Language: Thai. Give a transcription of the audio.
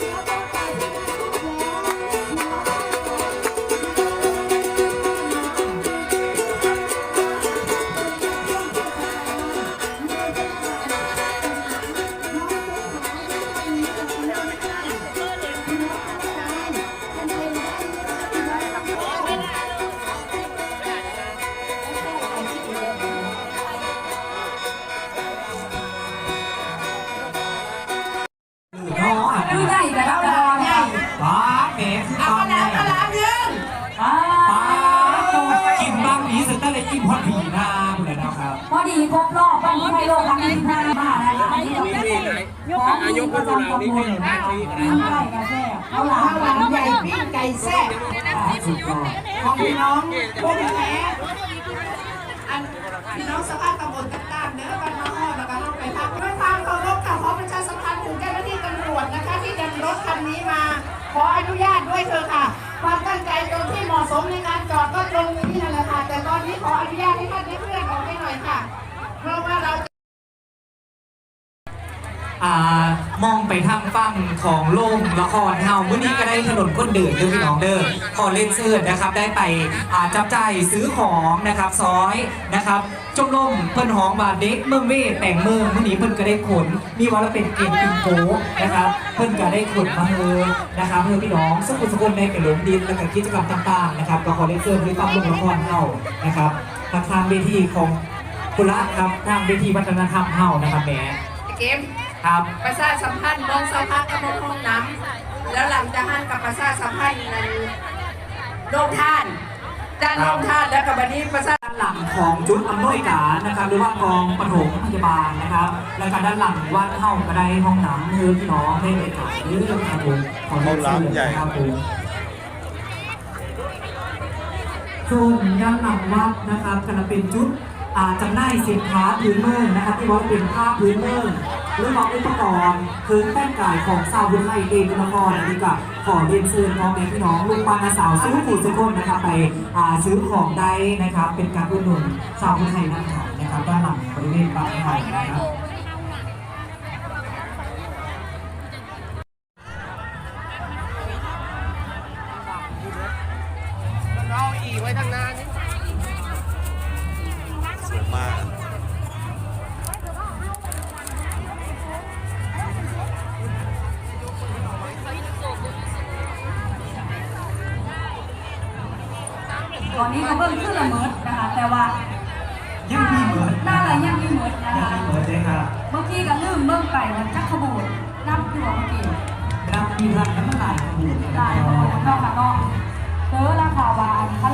น้ ปีครบรอบวันไทยโลกครั้งที่ห้ามานะคะอันนี้เราเป็นของดีประจำตำบลปิ้งไก่กระแซ่เอาหลามหลามใหญ่ปิ้งไก่แซ่บของพี่น้องพวกแม่อันพี่น้องสภาพตำบลต่างๆเนื้อบ้านน้องอ้อแล้วก็เข้าไปพักด้วยความเคารพค่ะขอประชาสัมพันธ์ถึงเจ้าหน้าที่ตำรวจนะคะ ที่นำรถคันนี้มาขออนุญาตด้วยเถอค่ะความตั้งใจตรงที่เหมาะสมในการจอดก็ตรงนี้นั่นแหละค่ะแต่ตอนนี้ขออนุญาตให้ท่านได้เคลื่อน ยค่ะ เพราะว่าเราอ่ามองไปทางฝั่งของโรงละครเฮามื้อนี้ก็ได้ถนนคนเดินเด้อพี่น้องเด้อขอเล่นเสื้อนะครับ ได้ไปอ่าจับใจายซื้อของนะครับซอยนะครับจมลมเพิ่นหองบาทเด็กเมืองเวทแต่งเมืองมื้อนี้เพิ่นก็ได้ขน มีว่าเราเป็นเกมปิงโกนะครับ เพิ่นก็ได้ขนมาเฮอนะครับเฮอพี่น้องสกุลสกุลในกระหลงดินและก็กิจกรรมต่างๆนะครับก็ขอเล่นเสื้อหรือฟังโรงละครเฮานะครับทางทางเวทีของ กุละครับทางเวทีวัฒนธรรมเฮานะครับแหมเกมครับ ประชาสัมพันธ์บองสภากับมงคลน้ำแล้วหลังจากนั้นกับประชาสัมพันธ์ในโรงทานด้านโรงทานแล้วกับวันนี้ประชา ด้านหลังของจุดอำนวยการนะครับหรือว่ากองปฐมพยาบาลนะครับ แล้วก็ด้านหลังว่าเข้าก็ได้ห้องน้ำเพื่อพี่น้องได้ไปถ่ายเรื่องครับผมของเรื่องเสื้อนะครับผม ส่วนด้านหลังวัดนะครับก็จะเป็นจุดอ่า จำหน่ายสินค้าพื้นเมืองนะครับที่ว่าเป็นผ้าพื้นเมืองหรือว่าอุปกรณ์เครื่องแต่งกายของชาวบุญไทยเองนครอันนี้ก็ขอเรียนเชิญพ่อแม่พี่น้องลูกปานสาวซื้อผู้สุคนนะครับไปซื้อของได้นะครับเป็นการอุดหนุนชาวบุญไทยนะครับนะครับด้านหลังบริเวณปากไทยนะครับเอาอีไว้ทางหน้านี่ สวยมากตอนนี้ก็เพิ่มขึ้นละเมิดนะคะ แต่ว่ายังมีเหมือนหน้าอะไรยังมีเมิดนะยังคะ มีเหมือนเลยครับเมื่อกี้ก็ลืมเบิ่งไปว่าจักขบูดนับตัวเมื่อกี้รับมีรังน้ำลายขบูดได้ขบูดนอกค่ะนอกเจอราคาวาอันพลังของคนผู้ไทยเขานั่งประ